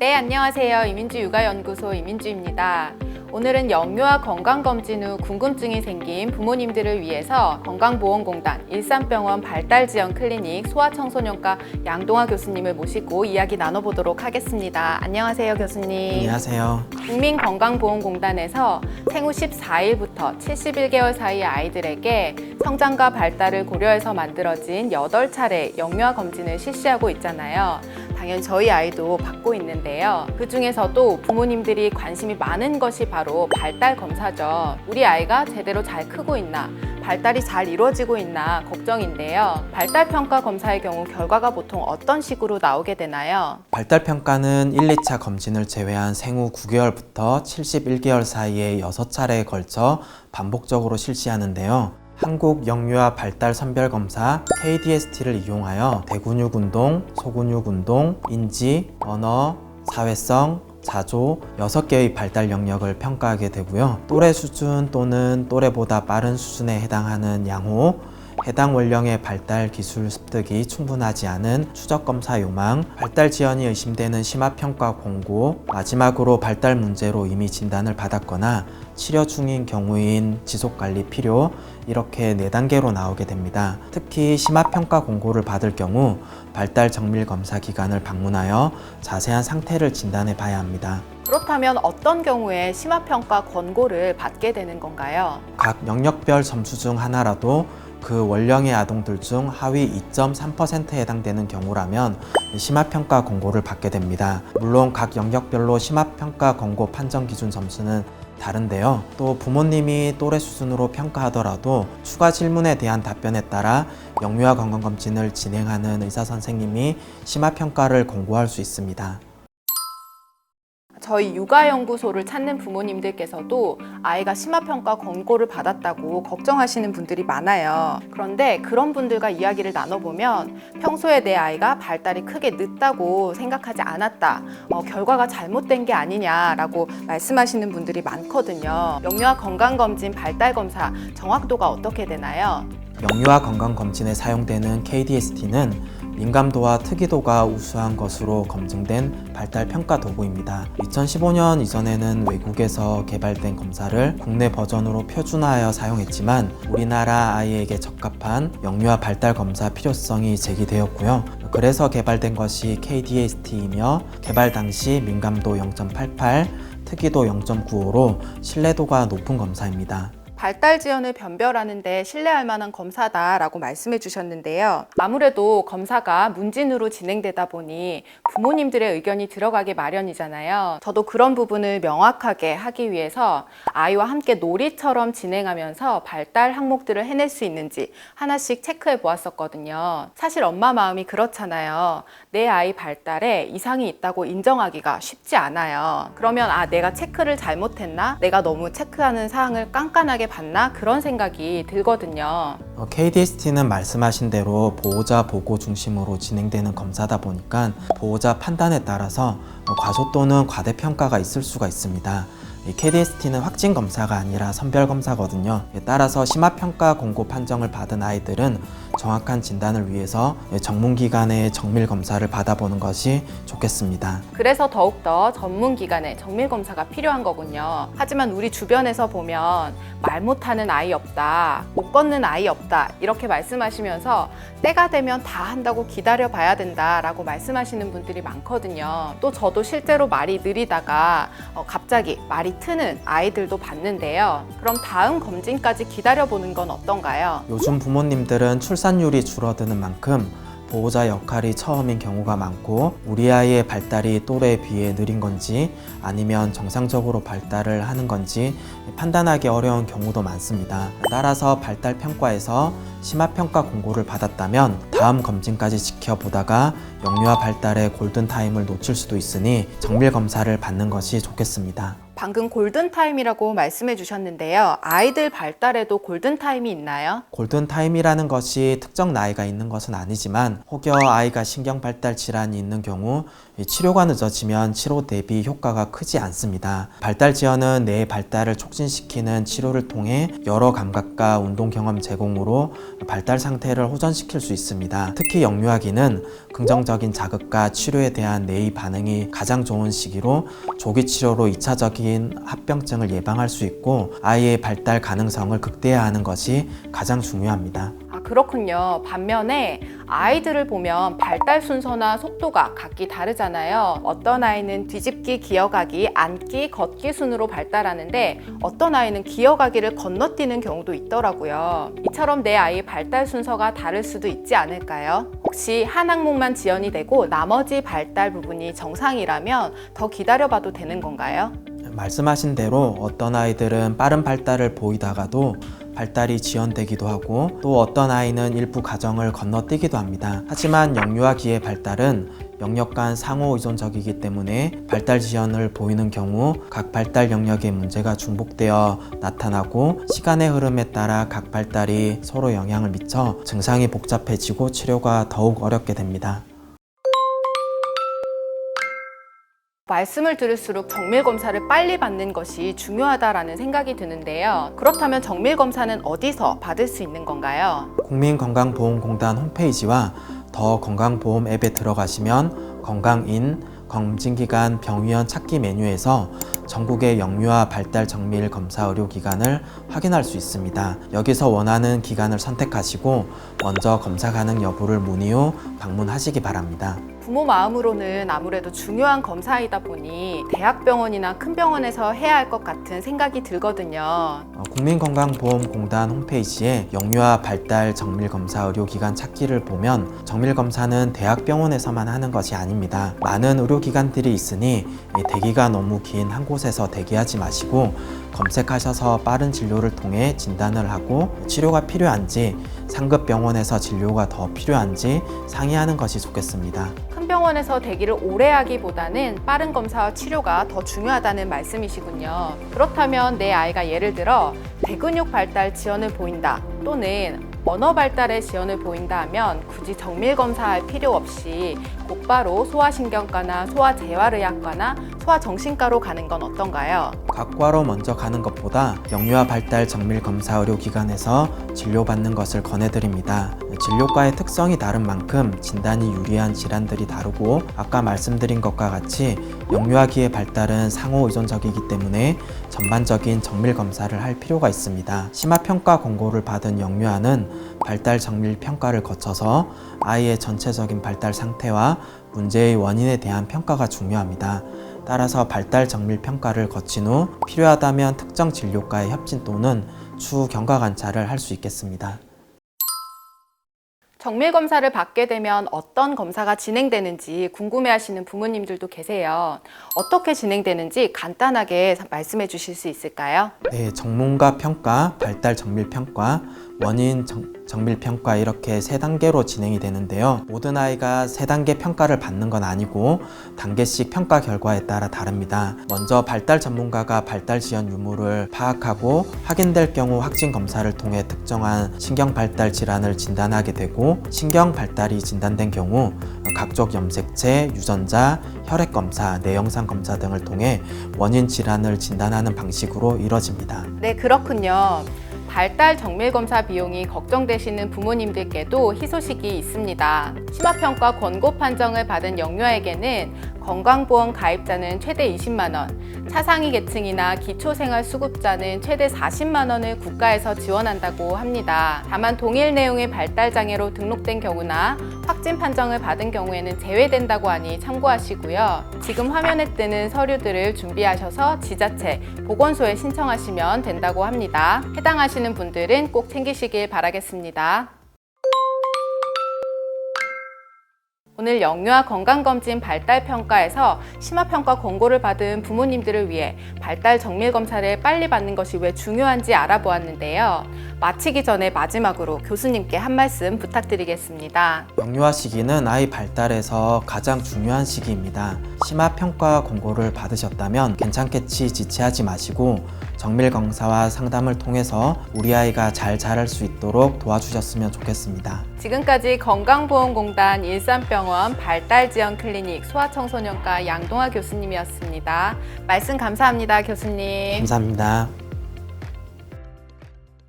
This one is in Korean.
네, 안녕하세요. 이민주 육아연구소 이민주입니다. 오늘은 영유아 건강검진 후 궁금증이 생긴 부모님들을 위해서 건강보험공단 일산병원 발달지원 클리닉 소아청소년과 양동화 교수님을 모시고 이야기 나눠보도록 하겠습니다. 안녕하세요, 교수님. 안녕하세요. 국민건강보험공단에서 생후 14일부터 71개월 사이의 아이들에게 성장과 발달을 고려해서 만들어진 8차례 영유아 검진을 실시하고 있잖아요. 당연히 저희 아이도 받고 있는데요. 그 중에서도 부모님들이 관심이 많은 것이 바로 발달 검사죠. 우리 아이가 제대로 잘 크고 있나, 발달이 잘 이루어지고 있나 걱정인데요. 발달 평가 검사의 경우 결과가 보통 어떤 식으로 나오게 되나요? 발달 평가는 1, 2차 검진을 제외한 생후 9개월부터 71개월 사이에 6차례에 걸쳐 반복적으로 실시하는데요. 한국 영유아 발달 선별 검사 KDST를 이용하여 대근육 운동, 소근육 운동, 인지, 언어, 사회성, 자조 6개의 발달 영역을 평가하게 되고요. 또래 수준 또는 또래보다 빠른 수준에 해당하는 양호, 해당 원령의 발달 기술 습득이 충분하지 않은 추적 검사 요망, 발달 지연이 의심되는 심화 평가 공고, 마지막으로 발달 문제로 이미 진단을 받았거나 치료 중인 경우인 지속 관리 필요 이렇게 네 단계로 나오게 됩니다. 특히 심화 평가 공고를 받을 경우 발달 정밀 검사 기관을 방문하여 자세한 상태를 진단해 봐야 합니다. 그렇다면 어떤 경우에 심화평가 권고를 받게 되는 건가요? 각 영역별 점수 중 하나라도 그 원령의 아동들 중 하위 2.3%에 해당되는 경우라면 심화평가 권고를 받게 됩니다. 물론 각 영역별로 심화평가 권고 판정 기준 점수는 다른데요. 또 부모님이 또래 수준으로 평가하더라도 추가 질문에 대한 답변에 따라 영유아 건강검진을 진행하는 의사 선생님이 심화평가를 권고할 수 있습니다. 저희 육아연구소를 찾는 부모님들께서도 아이가 심화평가 권고를 받았다고 걱정하시는 분들이 많아요. 그런데 그런 분들과 이야기를 나눠보면 평소에 내 아이가 발달이 크게 늦다고 생각하지 않았다. 어, 결과가 잘못된 게 아니냐라고 말씀하시는 분들이 많거든요. 영유아 건강검진 발달검사 정확도가 어떻게 되나요? 영유아 건강검진에 사용되는 KDST는 민감도와 특이도가 우수한 것으로 검증된 발달 평가 도구입니다. 2015년 이전에는 외국에서 개발된 검사를 국내 버전으로 표준화하여 사용했지만 우리나라 아이에게 적합한 영유아 발달 검사 필요성이 제기되었고요. 그래서 개발된 것이 KDST이며 개발 당시 민감도 0.88, 특이도 0.95로 신뢰도가 높은 검사입니다. 발달 지연을 변별하는데 신뢰할 만한 검사다라고 말씀해 주셨는데요. 아무래도 검사가 문진으로 진행되다 보니 부모님들의 의견이 들어가기 마련이잖아요. 저도 그런 부분을 명확하게 하기 위해서 아이와 함께 놀이처럼 진행하면서 발달 항목들을 해낼 수 있는지 하나씩 체크해 보았었거든요. 사실 엄마 마음이 그렇잖아요. 내 아이 발달에 이상이 있다고 인정하기가 쉽지 않아요. 그러면 아, 내가 체크를 잘못했나? 내가 너무 체크하는 사항을 깐깐하게 봤나? 그런 생각이 들거든요. 어, KDST는 말씀하신 대로 보호자 보고 중심으로 진행되는 검사다 보니까 보호자 판단에 따라서 어, 과소 또는 과대평가가 있을 수가 있습니다. 이 KDST는 확진 검사가 아니라 선별 검사거든요. 예, 따라서 심화 평가 공고 판정을 받은 아이들은 정확한 진단을 위해서 예, 전문 기관의 정밀 검사를 받아보는 것이 좋겠습니다. 그래서 더욱더 전문 기관의 정밀 검사가 필요한 거군요. 하지만 우리 주변에서 보면 말 못하는 아이 없다, 못 걷는 아이 없다 이렇게 말씀하시면서 때가 되면 다 한다고 기다려 봐야 된다라고 말씀하시는 분들이 많거든요. 또 저도 실제로 말이 느리다가 어, 갑자기 말이 트는 아이들도 봤는데요. 그럼 다음 검진까지 기다려 보는 건 어떤가요? 요즘 부모님들은 출산율이 줄어드는 만큼 보호자 역할이 처음인 경우가 많고 우리 아이의 발달이 또래에 비해 느린 건지 아니면 정상적으로 발달을 하는 건지 판단하기 어려운 경우도 많습니다. 따라서 발달 평가에서 심화 평가 공고를 받았다면 다음 검진까지 지켜보다가 영유아 발달의 골든 타임을 놓칠 수도 있으니 정밀 검사를 받는 것이 좋겠습니다. 방금 골든타임이라고 말씀해 주셨는데요. 아이들 발달에도 골든타임이 있나요? 골든 타임이라는 것이 특정 나이가 있는 것은 아니지만 혹여 아이가 신경 발달 질환이 있는 경우 이 치료가 늦어지면 치료 대비 효과가 크지 않습니다. 발달 지연은 뇌의 발달을 촉진시키는 치료를 통해 여러 감각과 운동 경험 제공으로 발달 상태를 호전시킬 수 있습니다. 특히 영유아기는 긍정적인 자극과 치료에 대한 뇌의 반응이 가장 좋은 시기로 조기 치료로 2차적인 합병증을 예방할 수 있고 아이의 발달 가능성을 극대화하는 것이 가장 중요합니다. 아, 그렇군요. 반면에 아이들을 보면 발달 순서나 속도가 각기 다르잖아요. 어떤 아이는 뒤집기, 기어가기, 앉기, 걷기 순으로 발달하는데 어떤 아이는 기어가기를 건너뛰는 경우도 있더라고요. 이처럼 내 아이의 발달 순서가 다를 수도 있지 않을까요? 혹시 한 항목만 지연이 되고 나머지 발달 부분이 정상이라면 더 기다려봐도 되는 건가요? 말씀하신 대로 어떤 아이들은 빠른 발달을 보이다가도 발달이 지연되기도 하고 또 어떤 아이는 일부 과정을 건너뛰기도 합니다. 하지만 영유아 기의 발달은 영역 간 상호 의존적이기 때문에 발달 지연을 보이는 경우 각 발달 영역의 문제가 중복되어 나타나고 시간의 흐름에 따라 각 발달이 서로 영향을 미쳐 증상이 복잡해지고 치료가 더욱 어렵게 됩니다. 말씀을 들을수록 정밀 검사를 빨리 받는 것이 중요하다라는 생각이 드는데요. 그렇다면 정밀 검사는 어디서 받을 수 있는 건가요? 국민건강보험공단 홈페이지와 더 건강보험 앱에 들어가시면 건강인, 검진기관, 병의원 찾기 메뉴에서 전국의 영유아 발달 정밀 검사 의료 기관을 확인할 수 있습니다. 여기서 원하는 기관을 선택하시고 먼저 검사 가능 여부를 문의 후 방문하시기 바랍니다. 부모 마음으로는 아무래도 중요한 검사이다 보니 대학병원이나 큰 병원에서 해야 할 것 같은 생각이 들거든요. 어, 국민건강보험공단 홈페이지에 영유아 발달 정밀검사 의료기관 찾기를 보면 정밀검사는 대학병원에서만 하는 것이 아닙니다. 많은 의료기관들이 있으니 이 대기가 너무 긴 한 곳에 서 대기하지 마시고 검색하셔서 빠른 진료를 통해 진단을 하고 치료가 필요한지 상급 병원에서 진료가 더 필요한지 상의하는 것이 좋겠습니다. 큰 병원에서 대기를 오래 하기보다는 빠른 검사와 치료가 더 중요하다는 말씀이시군요. 그렇다면 내 아이가 예를 들어 대근육 발달 지연을 보인다 또는 언어 발달의 지연을 보인다 하면 굳이 정밀 검사할 필요 없이 곧바로 소아신경과나 소아재활의학과나 소아정신과로 가는 건 어떤가요? 각과로 먼저 가는 것보다 영유아 발달 정밀 검사 의료기관에서 진료받는 것을 권해드립니다. 진료과의 특성이 다른 만큼 진단이 유리한 질환들이 다르고 아까 말씀드린 것과 같이 영유아기의 발달은 상호 의존적이기 때문에 전반적인 정밀 검사를 할 필요가 있습니다. 심화 평가 권고를 받은 영유아는 발달 정밀 평가를 거쳐서 아이의 전체적인 발달 상태와 문제의 원인에 대한 평가가 중요합니다. 따라서 발달 정밀 평가를 거친 후 필요하다면 특정 진료과의 협진 또는 추후 경과 관찰을 할 수 있겠습니다. 정밀 검사를 받게 되면 어떤 검사가 진행되는지 궁금해하시는 부모님들도 계세요. 어떻게 진행되는지 간단하게 말씀해 주실 수 있을까요? 네, 전문가 평가, 발달 정밀 평가, 원인 정, 정밀 평가 이렇게 세 단계로 진행이 되는데요. 모든 아이가 세 단계 평가를 받는 건 아니고 단계씩 평가 결과에 따라 다릅니다. 먼저 발달 전문가가 발달 지연 유무를 파악하고 확인될 경우 확진 검사를 통해 특정한 신경 발달 질환을 진단하게 되고 신경 발달이 진단된 경우 각종 염색체, 유전자, 혈액 검사, 뇌영상 검사 등을 통해 원인 질환을 진단하는 방식으로 이뤄집니다. 네, 그렇군요. 발달 정밀 검사 비용이 걱정되시는 부모님들께도 희소식이 있습니다. 심화평가 권고 판정을 받은 영유아에게는 건강보험 가입자는 최대 20만 원, 차상위 계층이나 기초생활수급자는 최대 40만 원을 국가에서 지원한다고 합니다. 다만 동일 내용의 발달 장애로 등록된 경우나 확진 판정을 받은 경우에는 제외된다고 하니 참고하시고요. 지금 화면에 뜨는 서류들을 준비하셔서 지자체 보건소에 신청하시면 된다고 합니다. 해당하시는 분들은 꼭 챙기시길 바라겠습니다. 오늘 영유아 건강검진 발달평가에서 심화평가 권고를 받은 부모님들을 위해 발달 정밀 검사를 빨리 받는 것이 왜 중요한지 알아보았는데요. 마치기 전에 마지막으로 교수님께 한 말씀 부탁드리겠습니다. 영유아 시기는 아이 발달에서 가장 중요한 시기입니다. 심화 평가 권고를 받으셨다면 괜찮겠지 지체하지 마시고 정밀 검사와 상담을 통해서 우리 아이가 잘 자랄 수 있도록 도와주셨으면 좋겠습니다. 지금까지 건강보험공단 일산병원 발달지원 클리닉 소아청소년과 양동아 교수님이었습니다. 말씀 감사합니다, 교수님. 감사합니다.